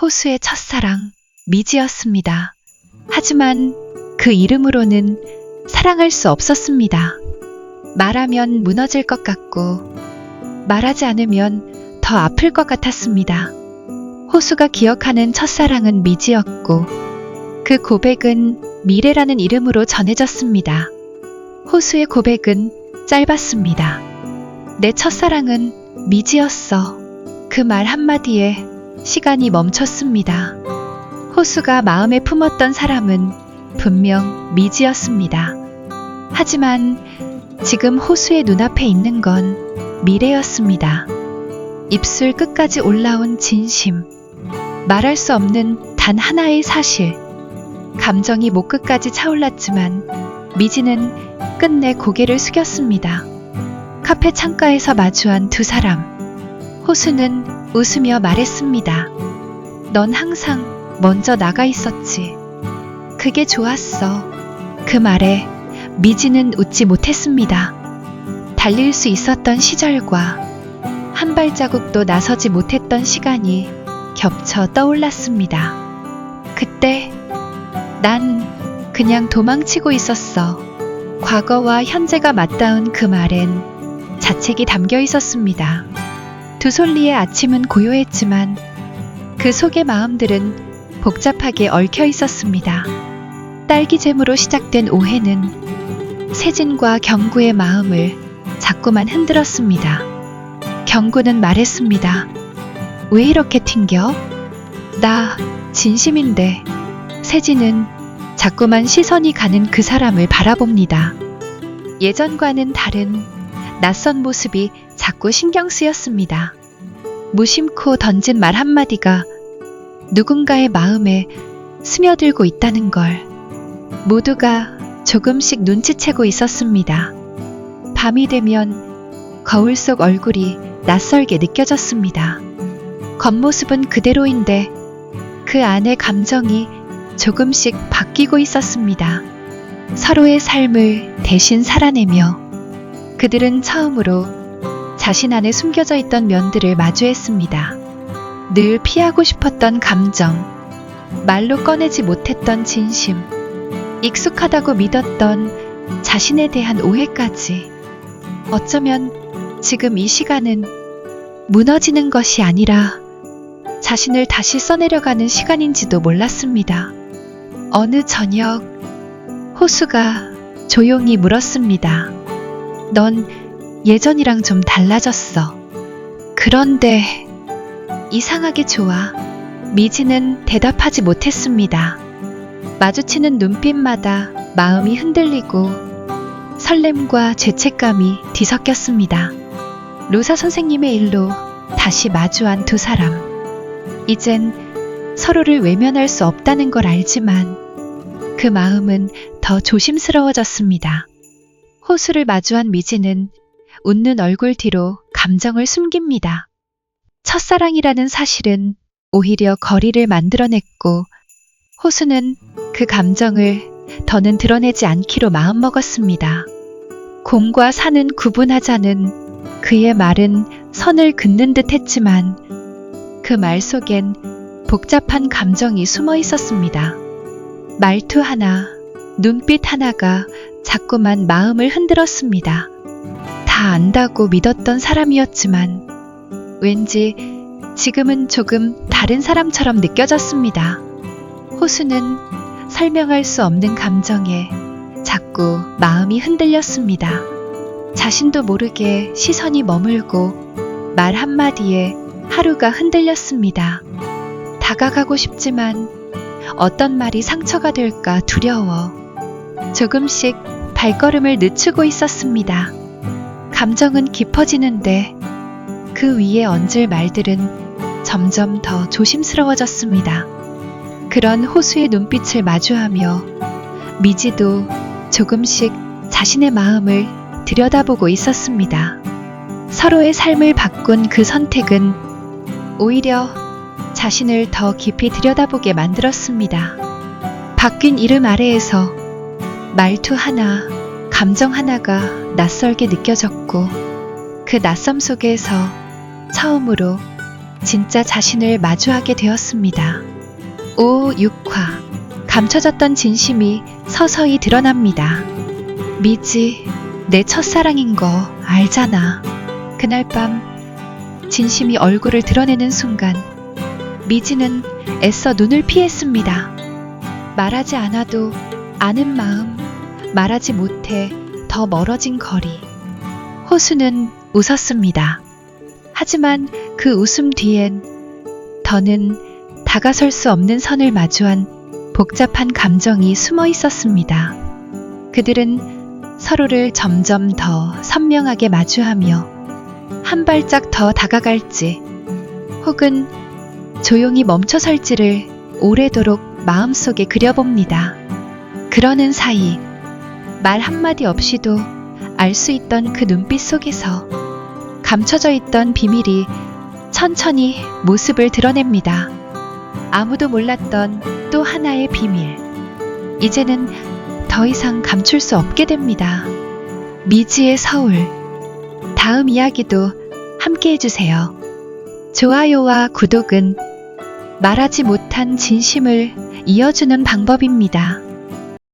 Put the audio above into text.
호수의 첫사랑, 미지였습니다. 하지만 그 이름으로는 사랑할 수 없었습니다. 말하면 무너질 것 같고, 말하지 않으면 더 아플 것 같았습니다. 호수가 기억하는 첫사랑은 미지였고, 그 고백은 미래라는 이름으로 전해졌습니다. 호수의 고백은 짧았습니다. 내 첫사랑은 미지였어. 그 말 한마디에 시간이 멈췄습니다. 호수가 마음에 품었던 사람은 분명 미지였습니다. 하지만 지금 호수의 눈앞에 있는 건 미래였습니다. 입술 끝까지 올라온 진심. 말할 수 없는 단 하나의 사실. 감정이 목 끝까지 차올랐지만 미지는 끝내 고개를 숙였습니다. 카페 창가에서 마주한 두 사람. 호수는 웃으며 말했습니다. 넌 항상 먼저 나가 있었지. 그게 좋았어. 그 말에 미지는 웃지 못했습니다. 달릴 수 있었던 시절과 한 발자국도 나서지 못했던 시간이 겹쳐 떠올랐습니다. 그때 난 그냥 도망치고 있었어. 과거와 현재가 맞닿은 그 말엔 자책이 담겨 있었습니다. 두 솔리의 아침은 고요했지만 그 속의 마음들은 복잡하게 얽혀 있었습니다. 딸기잼으로 시작된 오해는 세진과 경구의 마음을 자꾸만 흔들었습니다. 경구는 말했습니다. 왜 이렇게 튕겨? 나 진심인데. 세진은 자꾸만 시선이 가는 그 사람을 바라봅니다. 예전과는 다른 낯선 모습이 자꾸 신경 쓰였습니다. 무심코 던진 말 한마디가 누군가의 마음에 스며들고 있다는 걸 모두가 조금씩 눈치채고 있었습니다. 밤이 되면 거울 속 얼굴이 낯설게 느껴졌습니다. 겉모습은 그대로인데 그 안의 감정이 조금씩 바뀌고 있었습니다. 서로의 삶을 대신 살아내며 그들은 처음으로 자신 안에 숨겨져 있던 면들을 마주했습니다. 늘 피하고 싶었던 감정, 말로 꺼내지 못했던 진심, 익숙하다고 믿었던 자신에 대한 오해까지. 어쩌면 지금 이 시간은 무너지는 것이 아니라 자신을 다시 써내려가는 시간인지도 몰랐습니다. 어느 저녁, 호수가 조용히 물었습니다. 넌 예전이랑 좀 달라졌어. 그런데 이상하게 좋아. 미지는 대답하지 못했습니다. 마주치는 눈빛마다 마음이 흔들리고 설렘과 죄책감이 뒤섞였습니다. 로사 선생님의 일로 다시 마주한 두 사람. 이젠 서로를 외면할 수 없다는 걸 알지만 그 마음은 더 조심스러워졌습니다. 호수를 마주한 미지는 웃는 얼굴 뒤로 감정을 숨깁니다. 첫사랑이라는 사실은 오히려 거리를 만들어냈고 호수는 그 감정을 더는 드러내지 않기로 마음먹었습니다. 곰과 산은 구분하자는 그의 말은 선을 긋는 듯 했지만 그 말 속엔 복잡한 감정이 숨어 있었습니다. 말투 하나, 눈빛 하나가 자꾸만 마음을 흔들었습니다. 다 안다고 믿었던 사람이었지만 왠지 지금은 조금 다른 사람처럼 느껴졌습니다. 호수는 설명할 수 없는 감정에 자꾸 마음이 흔들렸습니다. 자신도 모르게 시선이 머물고 말 한마디에 하루가 흔들렸습니다. 다가가고 싶지만 어떤 말이 상처가 될까 두려워 조금씩 발걸음을 늦추고 있었습니다. 감정은 깊어지는데 그 위에 얹을 말들은 점점 더 조심스러워졌습니다. 그런 호수의 눈빛을 마주하며 미지도 조금씩 자신의 마음을 들여다보고 있었습니다. 서로의 삶을 바꾼 그 선택은 오히려 자신을 더 깊이 들여다보게 만들었습니다. 바뀐 이름 아래에서 말투 하나, 감정 하나가 낯설게 느껴졌고 그 낯섦 속에서 처음으로 진짜 자신을 마주하게 되었습니다. 5, 6화. 감춰졌던 진심이 서서히 드러납니다. 미지, 내 첫사랑인 거 알잖아. 그날 밤, 진심이 얼굴을 드러내는 순간, 미지는 애써 눈을 피했습니다. 말하지 않아도 아는 마음, 말하지 못해 더 멀어진 거리. 호수는 웃었습니다. 하지만 그 웃음 뒤엔 더는 다가설 수 없는 선을 마주한 복잡한 감정이 숨어 있었습니다. 그들은 서로를 점점 더 선명하게 마주하며 한 발짝 더 다가갈지 혹은 조용히 멈춰설지를 오래도록 마음속에 그려봅니다. 그러는 사이 말 한마디 없이도 알 수 있던 그 눈빛 속에서 감춰져 있던 비밀이 천천히 모습을 드러냅니다. 아무도 몰랐던 또 하나의 비밀. 이제는 더 이상 감출 수 없게 됩니다. 미지의 서울. 다음 이야기도 함께 해주세요. 좋아요와 구독은 말하지 못한 진심을 이어주는 방법입니다.